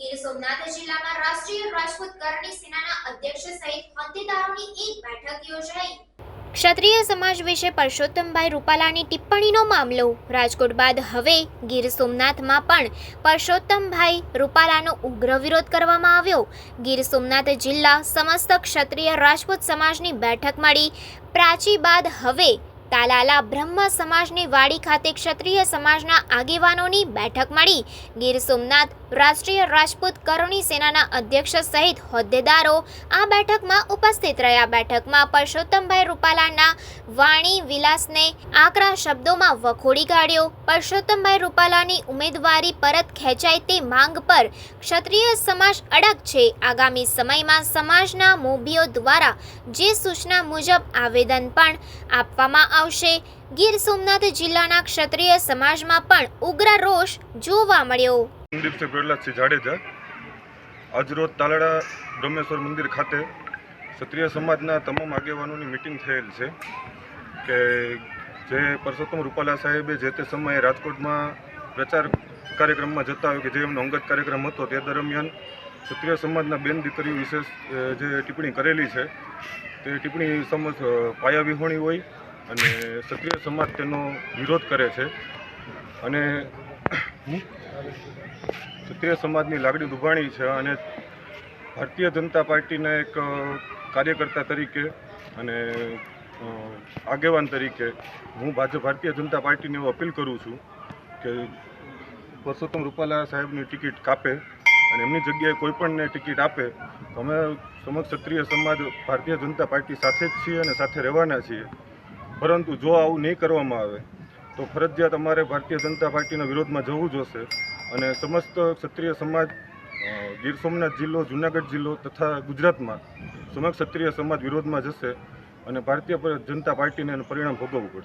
ગીર સોમનાથ જિલ્લામાં રાષ્ટ્રીય રાજપૂત કરણી સેનાના અધ્યક્ષ સહિત હોદ્દેદારોની એક બેઠક યોજાઈ. ક્ષત્રિય સમાજ વિશે પરસોત્તમભાઈ રૂપાલાની ટિપ્પણીનો મામલો. રાજકોટ બાદ હવે ગીર સોમનાથમાં પણ પરસોત્તમભાઈ રૂપાલાનો ઉગ્ર વિરોધ કરવામાં આવ્યો. ગીર સોમનાથ જિલ્લા સમસ્ત ક્ષત્રિય રાજપૂત સમાજની બેઠક મળી. પ્રાચી બાદ હવે તાલાલા બ્રહ્મ સમાજની વાડી ખાતે ક્ષત્રિય સમાજના આગેવાનોની બેઠક મળી. ગીર સોમનાથ રાષ્ટ્રીય રાજપૂત કરુણી સેનાના અધ્યક્ષ સહિત હોદ્દેદારો આ બેઠકમાં ઉપસ્થિત રહ્યા. બેઠકમાં પરસોત્તમભાઈ રૂપાલાના વાણી વિલાસને આકરા શબ્દોમાં વખોડી કાઢ્યો. પરસોત્તમભાઈ રૂપાલાની ઉમેદવારી પરત ખેંચાય તે માંગ પર ક્ષત્રિય સમાજ અડગ છે. આગામી સમયમાં સમાજના મોભીઓ દ્વારા જે સૂચના મુજબ આવેદન પણ આપવામાં આવશે. ગીર સોમનાથ જિલ્લાના ક્ષત્રિય સમાજમાં પણ ઉગ્ર રોષ જોવા મળ્યો. સંદીપસિંહ પ્રહલાદસિંહ જાડેજા આજરોજ તાલાડા બ્રહ્મેશ્વર મંદિર ખાતે ક્ષત્રિય સમાજના તમામ આગેવાનોની મિટિંગ થયેલ છે કે જે પરસોત્તમ રૂપાલા સાહેબે જે તે સમયે રાજકોટમાં પ્રચાર કાર્યક્રમમાં જતા હોય કે જે એમનો અંગત કાર્યક્રમ હતો તે દરમિયાન ક્ષત્રિય સમાજના બેન દીકરીઓ વિશેષ જે ટિપ્પણી કરેલી છે તે ટિપ્પણી સમજ પાયાવિહોણી હોય અને ક્ષત્રિય સમાજ તેનો વિરોધ કરે છે. અને ક્ષત્રિય સમાજની લાગણી દુભાણી છે અને ભારતીય જનતા પાર્ટીના એક કાર્યકર્તા તરીકે અને આગેવાન તરીકે હું ભાજપ, ભારતીય જનતા પાર્ટીને એવું અપીલ કરું છું કે પરસોત્તમ રૂપાલા સાહેબની ટિકિટ કાપે અને એમની જગ્યાએ કોઈપણને ટિકિટ આપે અમે સમગ્ર ક્ષત્રિય સમાજ, ભારતીય જનતા પાર્ટી સાથે જ છીએ અને સાથે રહેવાના છીએ. પરંતુ જો આવું નહીં કરવામાં આવે, તો ફરજિયાત અમારે ભારતીય જનતા પાર્ટીના વિરોધમાં જવું જોશે અને સમસ્ત ક્ષત્રિય સમાજ ગીર સોમનાથ જિલ્લો, જૂનાગઢ જિલ્લો તથા ગુજરાતમાં સમગ્ર ક્ષત્રિય સમાજ વિરોધમાં જશે અને ભારતીય જનતા પાર્ટીને પરિણામ ભોગવવું પડશે.